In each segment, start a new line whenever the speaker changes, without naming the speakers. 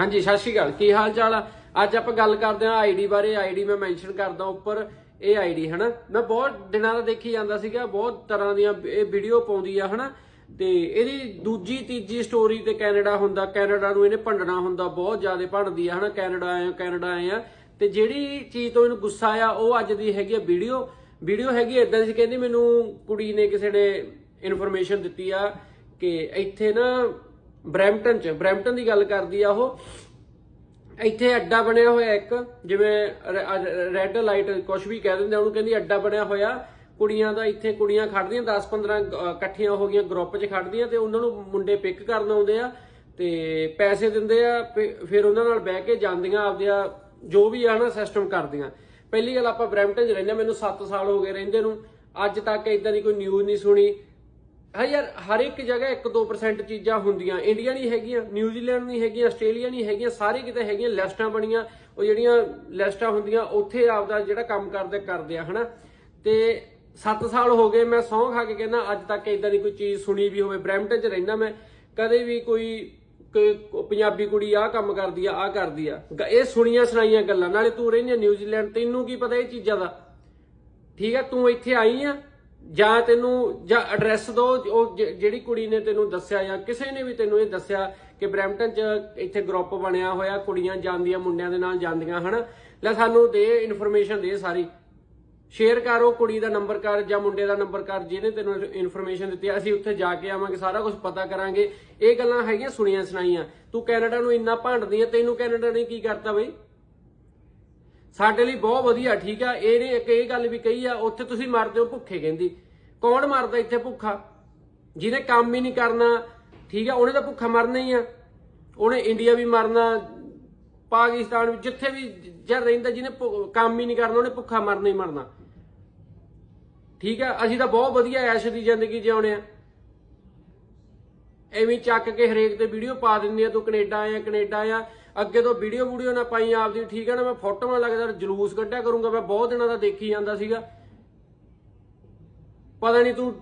ਹਾਂਜੀ, ਸਤਿ ਸ਼੍ਰੀ ਅਕਾਲ। ਕੀ ਹਾਲ ਚਾਲ ਆ ਅੱਜ ਆਪਾਂ ਗੱਲ ਕਰਦੇ ਹਾਂ ਆਈਡੀ ਬਾਰੇ। ਆਈਡੀ ਮੈਂ ਮੈਂਸ਼ਨ ਕਰਦਾ ਉੱਪਰ, ਇਹ ਆਈਡੀ ਹਨਾ? ਮੈਂ ਬਹੁਤ ਦਿਨਾਂ ਦਾ ਦੇਖੀ ਜਾਂਦਾ ਸੀਗਾ, ਬਹੁਤ ਤਰ੍ਹਾਂ ਦੀਆਂ ਇਹ ਵੀਡੀਓ ਪਾਉਂਦੀ ਆ, ਹਨਾ? ਤੇ ਇਹਦੀ ਦੂਜੀ, ਤੀਜੀ ਸਟੋਰੀ ਤੇ ਕੈਨੇਡਾ ਹੁੰਦਾ। ਕੈਨੇਡਾ ਨੂੰ ਇਹਨੇ ਭੰਡਣਾ ਹੁੰਦਾ, ਬਹੁਤ ਜ਼ਿਆਦਾ ਭੰਡਦੀ ਆ, ਹਨਾ? ਕੈਨੇਡਾ ਆਏ ਕੈਨੇਡਾ ਆਏ ਆ। ਤੇ ਜਿਹੜੀ ਚੀਜ਼ ਤੋਂ ਇਹਨੂੰ ਗੁੱਸਾ ਆ ਉਹ ਅੱਜ ਦੀ ਹੈਗੀ ਆ ਵੀਡੀਓ ਵੀਡੀਓ ਹੈਗੀ ਇਦਾਂ ਦੀ ਸੀ, ਕਹਿੰਦੀ ਮੈਨੂੰ ਕੁੜੀ ਨੇ ਕਿਸੇ ਨੇ ਇਨਫੋਰਮੇਸ਼ਨ ਦਿੱਤੀ ਆ ਕਿ ਇੱਥੇ ਨਾ ਬ੍ਰੈਂਪਟਨ ਚ। ਬ੍ਰੈਂਪਟਨ ਦੀ ਗੱਲ ਕਰਦੀ ਆ ਉਹ। ਇੱਥੇ ਅੱਡਾ ਬਣਿਆ ਹੋਇਆ ਇੱਕ ਜਿਵੇਂ ਰੈੱਡ ਲਾਈਟ ਕੁਝ ਵੀ ਕਹਿ ਦਿੰਦੇ ਉਹਨੂੰ ਕਹਿੰਦੀ ਅੱਡਾ ਬਣਿਆ ਹੋਇਆ। ਕੁੜੀਆਂ ਦਾ ਇੱਥੇ ਕੁੜੀਆਂ ਖੜਦੀਆਂ 10 15 ਇਕੱਠੀਆਂ ਹੋ ਗਈਆਂ ਗਰੁੱਪ 'ਚ ਖੜਦੀਆਂ ਤੇ ਉਹਨਾਂ ਨੂੰ ਮੁੰਡੇ ਪਿਕ ਕਰਨ ਆਉਂਦੇ ਆ ਤੇ ਪੈਸੇ ਦਿੰਦੇ ਆ ਫਿਰ ਉਹਨਾਂ ਨਾਲ ਬਹਿ ਕੇ ਜਾਂਦੀਆਂ ਆਪਦੀਆਂ ਜੋ ਵੀ ਆ ਨਾ ਸਿਸਟਮ ਕਰਦੀਆਂ। ਪਹਿਲੀ ਗੱਲ ਆਪਾਂ ਬ੍ਰੈਂਪਟਨ 'ਚ ਰਹਿੰਦੇ ਹਾਂ, ਮੈਨੂੰ 7 ਸਾਲ ਹੋ ਗਏ ਰਹਿੰਦੇ ਨੂੰ। ਅੱਜ ਤੱਕ ਇਦਾਂ ਦੀ ਕੋਈ ਨਿਊਜ਼ ਨਹੀਂ ਸੁਣੀ। ਹਾਂ ਯਾਰ, ਹਰ ਇੱਕ ਜਗ੍ਹਾ 1-2% ਚੀਜ਼ਾਂ ਹੁੰਦੀਆਂ। ਇੰਡੀਆ ਨਹੀਂ ਹੈਗੀਆਂ ਨਿਊਜ਼ੀਲੈਂਡ ਨਹੀਂ ਹੈਗੀਆਂ ਆਸਟ੍ਰੇਲੀਆ ਨਹੀਂ ਹੈਗੀਆਂ, ਸਾਰੇ ਕਿਤੇ ਹੈਗੀਆਂ, ਲਿਸਟਾਂ ਬਣੀਆਂ, ਉਹ ਜਿਹੜੀਆਂ ਲਿਸਟਾਂ ਹੁੰਦੀਆਂ, ਉੱਥੇ ਆਪਦਾ ਜਿਹੜਾ ਕੰਮ ਕਰਦੇ ਕਰਦੇ ਆ, ਹਨਾ? ਤੇ 7 ਸਾਲ ਹੋ ਗਏ, ਮੈਂ ਸੌਂ ਖਾ ਕੇ ਕਹਿੰਦਾ, ਅੱਜ ਤੱਕ ਇਦਾਂ ਦੀ ਕੋਈ ਚੀਜ਼ ਸੁਣੀ ਵੀ ਹੋਵੇ। ਬ੍ਰੈਂਪਟਨ 'ਚ ਰਹਿੰਦਾ ਮੈਂ, ਕਦੇ ਵੀ ਕੋਈ ਕੋਈ ਪੰਜਾਬੀ ਕੁੜੀ ਆਹ ਕੰਮ ਕਰਦੀ ਆ, ਆਹ ਕਰਦੀ ਆ। ਇਹ ਸੁਣੀਆਂ, ਸੁਣਾਈਆਂ ਗੱਲਾਂ। ਨਾਲੇ ਤੂੰ ਰਹਿੰਦੀ ਨਿਊਜ਼ੀਲੈਂਡ ਤੈਨੂੰ ਕੀ ਪਤਾ ਇਹ ਚੀਜ਼ਾਂ ਦਾ? ਠੀਕ ਆ, ਤੂੰ ਇੱਥੇ ਆਈ ਆ ਜਾਂ ਤੈਨੂੰ, ਜਾਂ ਐਡਰੈਸ ਦੋ, ਉਹ ਜ- ਜਿਹੜੀ ਕੁੜੀ ਨੇ ਤੈਨੂੰ ਦੱਸਿਆ ਜਾਂ ਕਿਸੇ ਨੇ ਵੀ ਤੈਨੂੰ ਇਹ ਦੱਸਿਆ ਕਿ ਬ੍ਰੈਂਪਟਨ 'ਚ ਇੱਥੇ ਗਰੁੱਪ ਬਣਿਆ ਹੋਇਆ, ਕੁੜੀਆਂ ਜਾਂਦੀਆਂ, ਮੁੰਡਿਆਂ ਦੇ ਨਾਲ ਜਾਂਦੀਆਂ, ਹਨਾ? ਲੈ ਸਾਨੂੰ ਦੇ ਇਨਫੋਰਮੇਸ਼ਨ ਦੇ ਸਾਰੀ। ਸ਼ੇਅਰ ਕਰ ਉਹ ਕੁੜੀ ਦਾ ਨੰਬਰ ਕਰ ਜਾਂ ਮੁੰਡੇ ਦਾ ਨੰਬਰ ਕਰ, ਜਿਹਨੇ ਤੈਨੂੰ ਇਨਫੋਰਮੇਸ਼ਨ ਦਿੱਤੀ ਅਸੀਂ ਉੱਥੇ ਜਾ ਕੇ ਆਵਾਂਗੇ, ਸਾਰਾ ਕੁਝ ਪਤਾ ਕਰਾਂਗੇ। ਇਹ ਗੱਲਾਂ ਹੈਗੀਆਂ ਸੁਣੀਆਂ ਸੁਣਾਈਆਂ ਤੂੰ ਕੈਨੇਡਾ ਨੂੰ ਇੰਨਾ ਭਾਂਡਦੀ ਆ, ਤੈਨੂੰ ਕੈਨੇਡਾ ਨੇ ਕੀ ਕਰਤਾ ਬਈ? ਸਾਡੇ ਲਈ ਬਹੁਤ ਵਧੀਆ, ਠੀਕ ਆ। ਇਹਨੇ ਇੱਕ ਇਹ ਗੱਲ ਵੀ ਕਹੀ ਆ, ਉੱਥੇ ਤੁਸੀਂ ਮਰਦੇ ਹੋ ਭੁੱਖੇ, ਕਹਿੰਦੀ। ਕੌਣ ਮਰਦਾ ਇੱਥੇ ਭੁੱਖਾ? ਜਿਹਨੇ ਕੰਮ ਹੀ ਨਹੀਂ ਕਰਨਾ, ਠੀਕ ਆ, ਉਹਨੇ ਤਾਂ ਭੁੱਖਾ ਮਰਨਾ ਹੀ ਆ। ਉਹਨੇ ਇੰਡੀਆ ਵੀ ਮਰਨਾ, ਪਾਕਿਸਤਾਨ ਵੀ, ਜਿੱਥੇ ਵੀ ਜਰ ਰਹਿੰਦਾ, ਜਿਹਨੇ ਕੰਮ ਹੀ ਨਹੀਂ ਕਰਨਾ, ਉਹਨੇ ਭੁੱਖਾ ਮਰਨਾ ਹੀ ਮਰਨਾ। ਠੀਕ ਆ, ਅਸੀਂ ਤਾਂ ਬਹੁਤ ਵਧੀਆ ਐਸ਼ ਦੀ ਜ਼ਿੰਦਗੀ ਜਿਉਣੇ ਆ। ਐਵੇਂ ਚੱਕ ਕੇ ਹਰੇਕ ਤੇ ਵੀਡੀਓ ਪਾ ਦਿੰਦੇ ਆ, ਤੂੰ ਕੈਨੇਡਾ ਆਇਆ ਕੈਨੇਡਾ ਆਇਆ। ਅੱਗੇ ਤੋਂ ਵੀਡੀਓ ਵੀਡੀਓ ਨਾ ਪਾਈ ਆਪਦੀ, ਠੀਕ ਹੈ ਨਾ, ਮੈਂ ਫੋਟੋਆਂ ਲੱਗਦਾ ਜਲੂਸ ਕੱਢਿਆ ਕਰੂੰਗਾ, ਮੈਂ ਬਹੁਤ ਦਿਨਾਂ ਦਾ ਦੇਖੀ ਜਾਂਦਾ ਸੀਗਾ। ਪਤਾ ਨਹੀਂ ਤੂੰ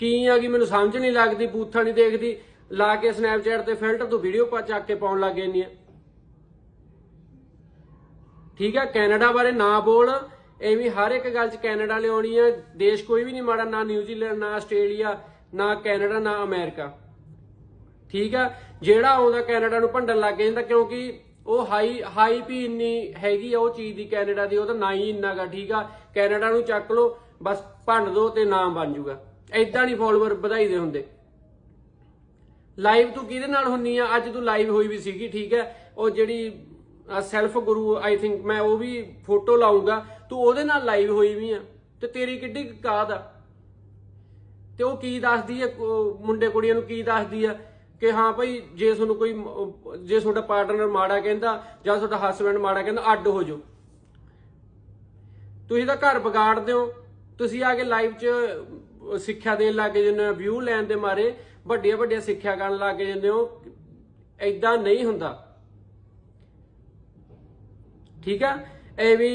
ਕੀ ਆ ਗਈ, ਮੈਨੂੰ ਸਮਝ ਨਹੀਂ ਲੱਗਦੀ, ਬੂਥਾ ਨਹੀਂ ਦੇਖਦੀ, ਲਾ ਕੇ ਸਨੈਪਚੈਟ ਤੇ ਫਿਲਟਰ ਤੂੰ ਵੀਡੀਓ ਪਾ ਚੱਕ ਕੇ ਪਾਉਣ ਲੱਗ ਜਾਂਦੀ ਆ। ਠੀਕ ਹੈ ਕੈਨੇਡਾ ਬਾਰੇ ਨਾ ਬੋਲ, ਐਵੇਂ ਹਰ ਇੱਕ ਗੱਲ 'ਚ ਕੈਨੇਡਾ ਲਿਆਉਣੀ ਆ, ਦੇਸ਼ ਕੋਈ ਵੀ ਨਹੀਂ ਮਾੜਾ, ਨਾ ਨਿਊਜ਼ੀਲੈਂਡ ਨਾ ਆਸਟ੍ਰੇਲੀਆ, ਨਾ ਕੈਨੇਡਾ, ਨਾ ਅਮਰੀਕਾ। ਠੀਕ ਆ? ਜਿਹੜਾ ਆਉਂਦਾ ਕੈਨੇਡਾ ਨੂੰ ਭੰਡਣ ਲੱਗ ਜਾਂਦਾ ਕਿਉਂਕਿ ਉਹ ਹਾਈ ਹਾਈ ਵੀ ਇੰਨੀ ਹੈਗੀ ਆ, ਉਹ ਚੀਜ਼ ਦੀ ਕੈਨੇਡਾ ਦੀ ਉਹਦਾ ਨਾ ਹੀ ਇੰਨਾਗਾ ਠੀਕ ਆ? ਕੈਨੇਡਾ ਨੂੰ ਚੱਕ ਲਓ, ਬਸ ਭੰਡ ਦੋ ਤੇ ਨਾਮ ਬਣ ਜਾਊਗਾ ਐਦਾਂ ਨਹੀਂ ਫਾਲੋਅਰ ਵਧਾਈ ਹੁੰਦੇ। ਲਾਈਵ ਤੂੰ ਕਿਹਦੇ ਨਾਲ ਹੁੰਨੀ ਆ? ਅੱਜ ਤੂੰ ਲਾਈਵ ਹੋਈ ਵੀ ਸੀਗੀ, ਠੀਕ ਹੈ ਉਹ ਜਿਹੜੀ ਸੈਲਫ ਗੁਰੂ ਆਈ ਥਿੰਕ ਮੈਂ ਉਹ ਵੀ ਫੋਟੋ ਲਾਉਂਗਾ ਤੂੰ ਉਹਦੇ ਨਾਲ ਲਾਈਵ ਹੋਈ ਵੀ ਆ, ਤੇ ਤੇਰੀ ਕਿੱਡੀ ਕੁ ਕਾਦ ਆ? ਤੇ ਉਹ ਕੀ ਦੱਸਦੀ ਹੈ ਮੁੰਡੇ ਕੁੜੀਆਂ ਨੂੰ ਕੀ ਦੱਸਦੀ ਆ? ਕਿ ਹਾਂ ਭਾਈ, ਜੇ ਤੁਹਾਨੂੰ ਕੋਈ ਜੇ ਤੁਹਾਡਾ ਪਾਰਟਨਰ ਮਾੜਾ ਕਹਿੰਦਾ ਜਾਂ ਤੁਹਾਡਾ ਹਸਬੰਡ ਮਾੜਾ ਕਹਿੰਦਾ, ਅੱਡ ਹੋ ਜਾਓ। ਤੁਸੀਂ ਤਾਂ ਘਰ ਵਿਗਾੜਦੇ ਹੋ। ਤੁਸੀਂ ਆ ਕੇ ਲਾਈਫ 'ਚ ਸਿੱਖਿਆ ਦੇਣ ਲੱਗ ਜਾਂਦੇ ਹੋ ਵਿਊ ਲੈਣ ਦੇ ਮਾਰੇ ਵੱਡੀਆਂ ਵੱਡੀਆਂ ਸਿੱਖਿਆ ਕਰਨ ਲੱਗ ਜਾਂਦੇ ਹੋ। ਐਦਾਂ ਨਹੀਂ ਹੁੰਦਾ। ਠੀਕ ਆ? ਇਹ ਵੀ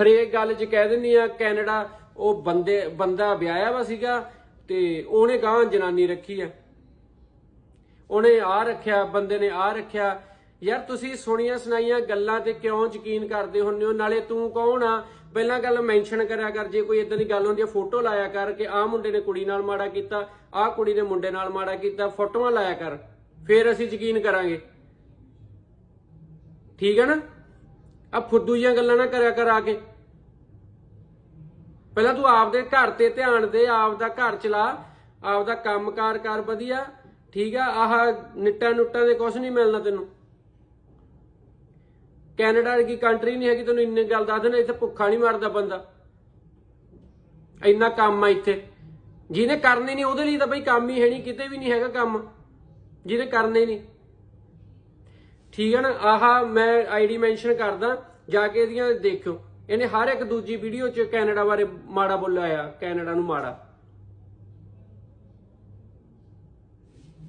ਹਰੇਕ ਗੱਲ 'ਚ ਕਹਿ ਦਿੰਦੀ ਆ, ਕੈਨੇਡਾ, ਉਹ ਬੰਦੇ, ਬੰਦਾ ਵਿਆਹਿਆ ਵਾ ਸੀਗਾ ਤੇ ਉਹਨੇ ਗਾਂ ਜਨਾਨੀ ਰੱਖੀ ਆ। ਉਹਨੇ ਆ ਰੱਖਿਆ, ਬੰਦੇ ਨੇ ਆ ਰੱਖਿਆ। ਯਾਰ ਤੁਸੀਂ ਸੁਣੀਆਂ ਸੁਣਾਈਆਂ ਗੱਲਾਂ ਤੇ ਕਿਉਂ ਯਕੀਨ ਕਰਦੇ ਹੁੰਦੇ ਹੋ? ਨਾਲੇ ਤੂੰ ਕੌਣ ਆ? ਪਹਿਲਾਂ ਗੱਲ ਮੈਂਸ਼ਨ ਕਰਿਆ ਕਰ, ਜੇ ਕੋਈ ਇਦਾਂ ਦੀ ਗੱਲ ਹੁੰਦੀ ਆ, ਫੋਟੋ ਲਾਇਆ ਕਰ ਕਿ ਆਹ ਮੁੰਡੇ ਨੇ ਕੁੜੀ ਨਾਲ ਮਾੜਾ ਕੀਤਾ, ਆਹ ਕੁੜੀ ਨੇ ਮੁੰਡੇ ਨਾਲ ਮਾੜਾ ਕੀਤਾ, ਫੋਟੋਆਂ ਲਾਇਆ ਕਰ, ਫੇਰ ਅਸੀਂ ਯਕੀਨ ਕਰਾਂਗੇ। ਠੀਕ ਹੈ ਨਾ? ਆ ਫੁੱਦੂ ਜੀਆਂ ਗੱਲਾਂ ਨਾ ਕਰਿਆ ਕਰ ਆ ਕੇ। ਪਹਿਲਾਂ ਤੂੰ ਆਪਦੇ ਘਰ ਤੇ ਧਿਆਨ ਦੇ, ਆਪਦਾ ਘਰ ਚਲਾ, ਆਪਦਾ ਕੰਮਕਾਰ ਕਰ, ਵਧੀਆ। ਠੀਕ ਆ, ਆਹ ਨਿੱਟਾਂ ਨੁੱਟਾਂ ਦੇ ਕੁਝ ਨਹੀਂ ਮਿਲਣਾ ਤੈਨੂੰ। ਕੈਨੇਡਾ ਦੀ ਕੰਟਰੀ ਨਹੀਂ ਹੈਗੀ, ਤੈਨੂੰ ਇੰਨੇ ਗੱਲ ਦੱਸ ਦੇਣਾ, ਇੱਥੇ ਭੁੱਖਾ ਨਹੀਂ ਮਰਦਾ ਬੰਦਾ। ਇੰਨਾ ਕੰਮ ਆ ਇੱਥੇ। ਜਿਹਨੇ ਕਰਨੇ ਨਹੀਂ, ਉਹਦੇ ਲਈ ਤਾਂ ਬਈ ਕੰਮ ਹੀ ਹੈ ਨਹੀਂ, ਕਿਤੇ ਵੀ ਨਹੀਂ ਹੈਗਾ ਕੰਮ। ਜਿਹਨੇ ਕਰਨੇ ਨਹੀਂ। ਠੀਕ ਹੈ ਨਾ, ਆਹਾ ਮੈਂ ਆਈਡੀ ਮੈਂਸ਼ਨ ਕਰਦਾ, ਜਾ ਕੇ ਇਹਦੀਆਂ ਦੇਖਿਓ। ਇਹਨੇ ਹਰ ਇੱਕ ਦੂਜੀ ਵੀਡੀਓ 'ਚ ਕੈਨੇਡਾ ਬਾਰੇ ਮਾੜਾ ਬੋਲਿਆ ਆ ਕੈਨੇਡਾ ਨੂੰ ਮਾੜਾ।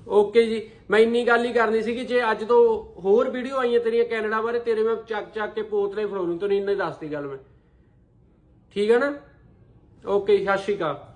ਓਕੇ ਜੀ, ਮੈਂ ਇੰਨੀ ਗੱਲ ਹੀ ਕਰਨੀ ਸੀ ਕਿ ਜੇ ਅੱਜ ਤੋਂ ਹੋਰ ਵੀਡੀਓ ਆਈਆਂ ਤੇਰੀਆਂ ਕੈਨੇਡਾ ਬਾਰੇ, ਤੇਰੇ ਮੈਂ ਚੱਕ ਚੱਕ ਕੇ ਪੋਤਲੇ ਫੜਾਉਣੀ ਤੈਨੂੰ ਇੰਨੇ ਦੱਸਦੀ ਗੱਲ ਮੈਂ। ਠੀਕ ਹੈ ਨਾ? ਓਕੇ ਸਤਿ ਸ਼੍ਰੀ ਅਕਾਲ।